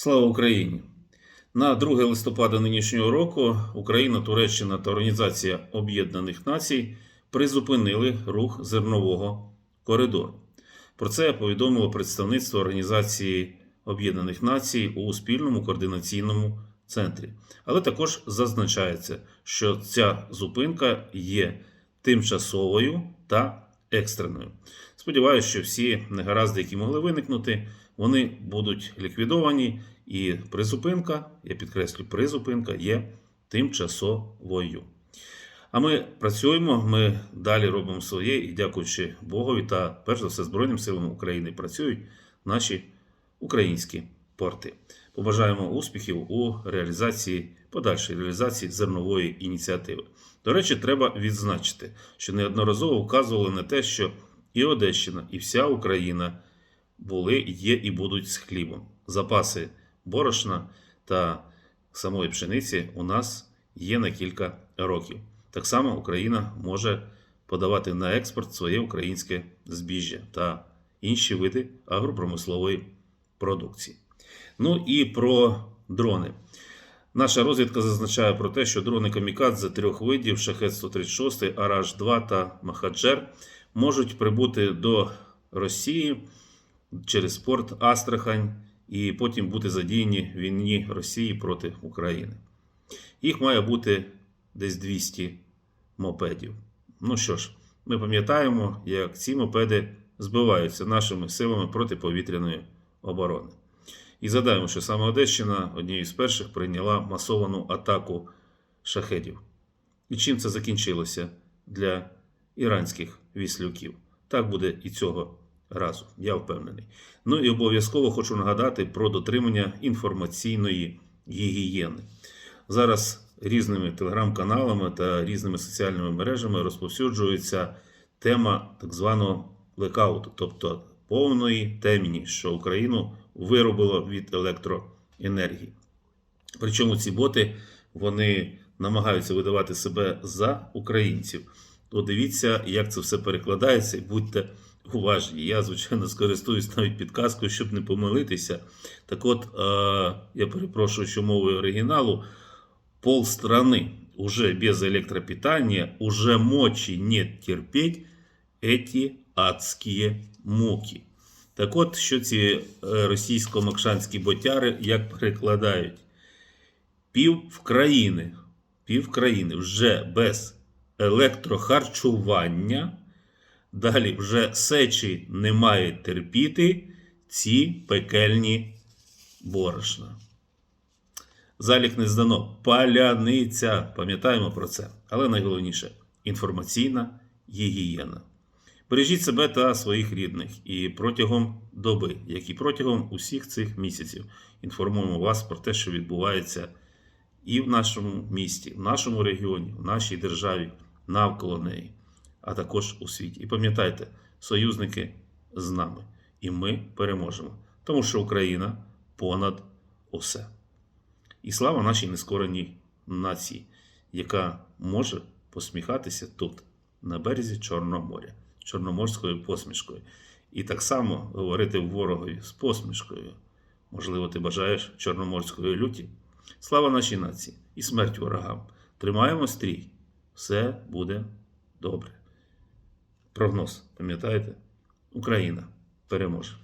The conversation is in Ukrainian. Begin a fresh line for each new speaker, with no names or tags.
Слава Україні! На 2 листопада нинішнього року Україна, Туреччина та Організація Об'єднаних Націй призупинили рух зернового коридору. Про це повідомило представництво Організації Об'єднаних Націй у спільному координаційному центрі. Але також зазначається, що ця зупинка є тимчасовою та екстреною. Сподіваюся, що всі негаразди, які могли виникнути, вони будуть ліквідовані, і призупинка, я підкреслю, призупинка є тимчасовою. А ми працюємо, ми далі робимо своє і дякуючи Богові та перш за все Збройним силам України працюють наші українські порти. Побажаємо успіхів у реалізації подальшій реалізації зернової ініціативи. До речі, треба відзначити, що неодноразово вказували на те, що і Одещина, і вся Україна були, є і будуть з хлібом. Запаси борошна та самої пшениці у нас є на кілька років. Так само Україна може подавати на експорт своє українське збіжжя та інші види агропромислової продукції. Ну і про дрони. Наша розвідка зазначає про те, що дрони камікадзе трьох видів шахет 136, Араш 2 та Махаджер можуть прибути до Росії через порт Астрахань і потім бути задіяні в війні Росії проти України. Їх має бути десь 200 мопедів. Ну що ж, ми пам'ятаємо, як ці мопеди збиваються нашими силами протиповітряної оборони. І згадаємо, що саме Одещина однією з перших прийняла масовану атаку шахедів. І чим це закінчилося для іранських віслюків? Так буде і цього разу, я впевнений. Ну і обов'язково хочу нагадати про дотримання інформаційної гігієни. Зараз різними телеграм-каналами та різними соціальними мережами розповсюджується тема так званого блекауту, тобто повної темні, що Україну виробило від електроенергії. Причому ці боти вони намагаються видавати себе за українців То дивіться, як це все перекладається, і будьте уважні. Я, звичайно, скористуюсь навіть підказкою, щоб не помилитися. Так от, е, я перепрошую, що мовою оригіналу, полстраны уже без электропитания, уже мочи нет терпеть эти адські муки. Так от, що ці е, російсько-макшанські ботяри як перекладають? Пів країни, пів країни вже без електрохарчування, далі вже сечі не має терпіти ці пекельні борошна. Залік не здано. Паляниця. Пам'ятаємо про це. Але найголовніше інформаційна гігієна. Бережіть себе та своїх рідних і протягом доби, як і протягом усіх цих місяців, інформуємо вас про те, що відбувається і в нашому місті, в нашому регіоні, в нашій державі, навколо неї, а також у світі. І пам'ятайте, союзники з нами, і ми переможемо, тому що Україна понад усе. І слава нашій нескореній нації, яка може посміхатися тут, на березі Чорного моря, чорноморською посмішкою. І так само говорити ворогові з посмішкою. Можливо, ти бажаєш чорноморської люті. Слава нашій нації і смерть ворогам. Тримаємо стрій. Все буде добре. Прогноз, пам'ятаєте? Україна переможе.